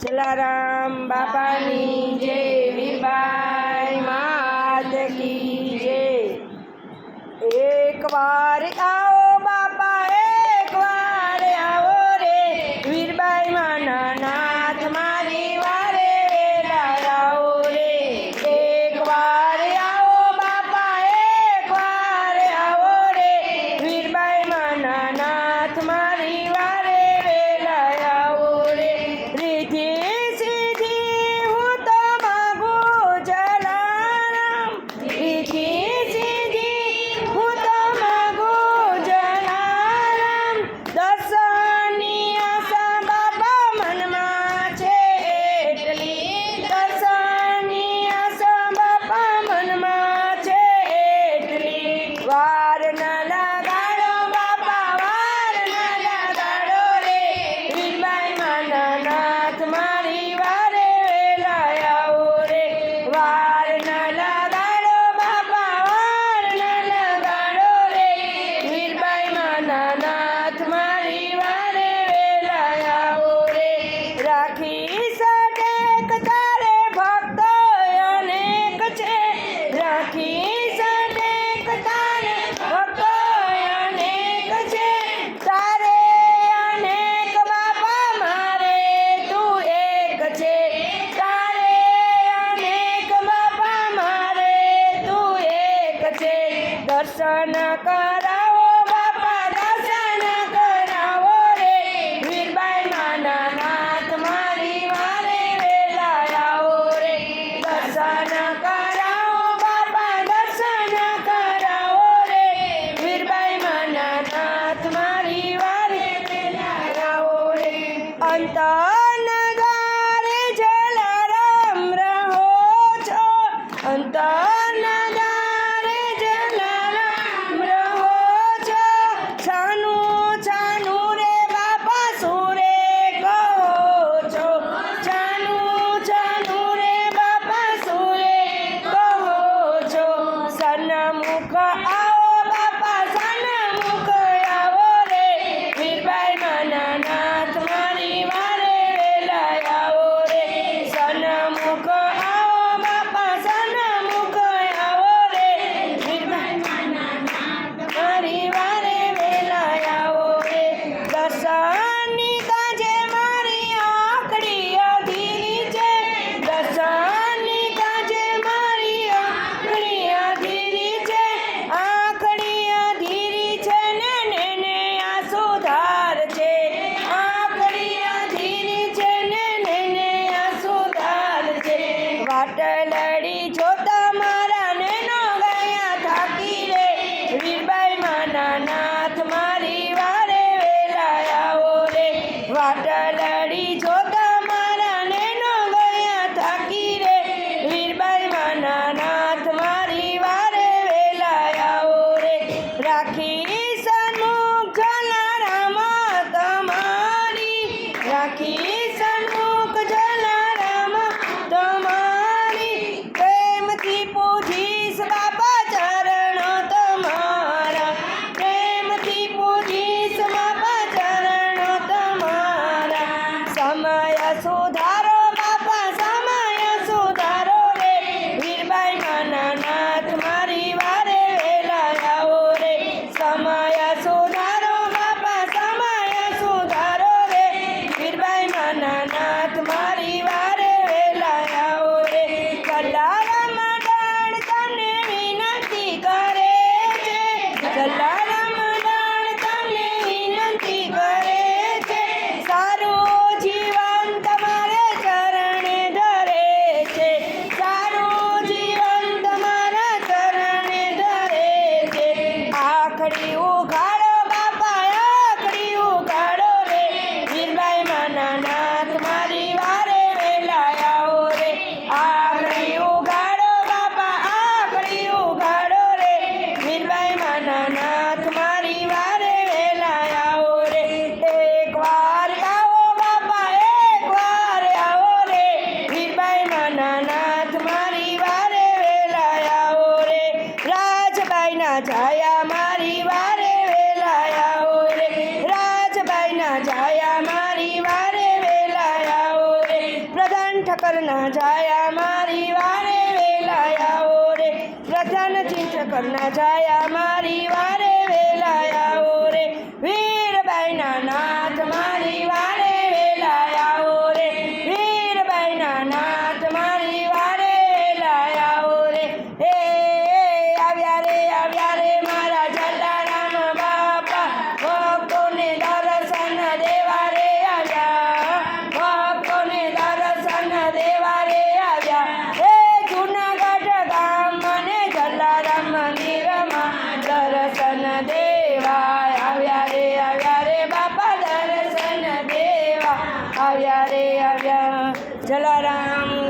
જલારામ બાપાની જય વીરબાઈ માત કી જય. એકવાર આ ডালা જાયા મારી વારે વેલા આવો રે. પ્રધાન ઠકર ના જાયા મારી વારે વેલા આવો રે. પ્રધાનજી ઠકર ના જાયા મારી આવ્યા રે આવ્યા જલારામ.